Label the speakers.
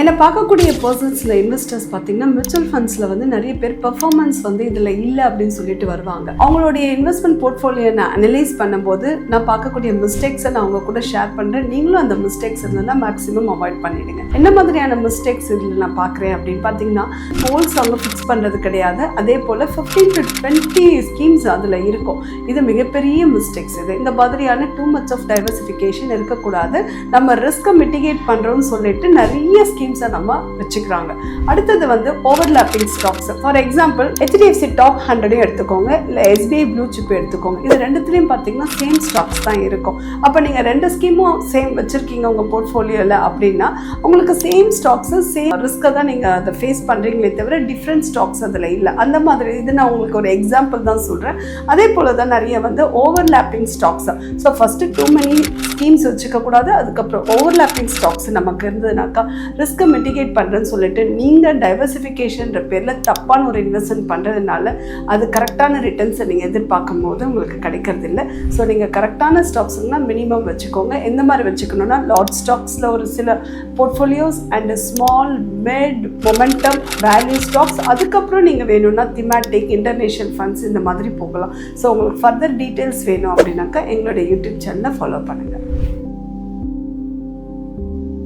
Speaker 1: என்னை பார்க்கக்கூடிய பர்சன்ஸில் இன்வெஸ்டர்ஸ் பார்த்தீங்கன்னா மியூச்சுவல் ஃபண்ட்ஸில் வந்து நிறைய பேர் பெர்ஃபார்மன்ஸ் வந்து இதில் இல்லை அப்படின்னு சொல்லிட்டு வருவாங்க. அவங்களுடைய இன்வெஸ்ட்மெண்ட் போர்ட்ஃபோலியோ நான் அனலைஸ் பண்ணும்போது நான் பார்க்கக்கூடிய மிஸ்டேக்ஸை நான் அவங்க கூட ஷேர் பண்ணுறேன் நீங்களும் அந்த மிஸ்டேக்ஸ் இருந்ததுன்னா மேக்ஸிமம் அவாய்ட் பண்ணிடுங்க. என்ன மாதிரியான மிஸ்டேக்ஸ் இதில் நான் பார்க்குறேன் அப்படின்னு பார்த்தீங்கன்னா கோல்ஸ் அவங்க ஃபிக்ஸ் பண்ணுறது கிடையாது. அதே போல் ஃபிஃப்டீன் டு டுவெண்ட்டி ஸ்கீம்ஸ் அதில் இருக்கும். இது மிகப்பெரிய மிஸ்டேக்ஸ் இது. இந்த மாதிரியான டூ மச் ஆஃப் டைவர்சிஃபிகேஷன் இருக்கக்கூடாது. நம்ம ரிஸ்க்கை மிட்டிகேட் பண்ணுறோம்னு சொல்லிட்டு நிறைய ஸ்கீம்ஸை நம்ம வச்சுக்கிறாங்க. அடுத்தது வந்து overlapping stocks for example HDFC top ஹண்ட்ரடையும் எடுத்துக்கோங்க இல்லை எஸ்பிஐ ப்ளூ சிப் எடுத்துக்கோங்க. இது ரெண்டுத்துலேயும் பார்த்தீங்கன்னா சேம் ஸ்டாக்ஸ் தான் இருக்கும். அப்போ நீங்கள் ரெண்டு ஸ்கீமும் சேம் வச்சுருக்கீங்க உங்கள் போர்ட்ஃபோலியோவில் அப்படின்னா உங்களுக்கு சேம் ஸ்டாக்ஸு சேம் ரிஸ்க்கை தான் நீங்கள் அதை ஃபேஸ் பண்ணுறீங்களே தவிர டிஃப்ரெண்ட் ஸ்டாக்ஸ் அதில் இல்லை. அந்த மாதிரி இது நான் உங்களுக்கு ஒரு எக்ஸாம்பிள் தான் சொல்கிறேன் அதே போல் தான் நிறைய வந்து overlapping stocks so first too many schemes வச்சுக்கக்கூடாது அதுக்கப்புறம் ஓவர்லாப்பிங் ஸ்டாக்ஸ் நமக்கு இருந்ததுனாக்கா ரிஸ்க்கை மிட்டிகேட் பண்ணுறேன்னு சொல்லிட்டு நீங்கள் டைவர்சிஃபிகேஷன்ற பேரில் தப்பான ஒரு இன்வெஸ்ட்மெண்ட் பண்ணுறதுனால அது கரெக்டான ரிட்டர்ன்ஸை நீங்கள் எதிர்பார்க்கும் போது உங்களுக்கு கிடைக்கிறது இல்லை ஸோ நீங்கள் கரெக்டான ஸ்டாக்ஸ்னால் மினிமம் வச்சுக்கோங்க. எந்த மாதிரி வச்சுக்கணும்னா லாட் ஸ்டாக்ஸில் ஒரு சில portfolios and small mid momentum value stocks அதுக்கப்புறம் நீங்கள் வேணும்னா திமேட்டிக் இன்டர்நேஷனல் ஃபண்ட்ஸ் இந்த மாதிரி போகலாம். ஸோ உங்களுக்கு ஃபர்தர் டீட்டெயில்ஸ் வேணும் அப்படின்னாக்கா எங்களுடைய யூடியூப் சேனலை ஃபாலோ பண்ணுங்கள்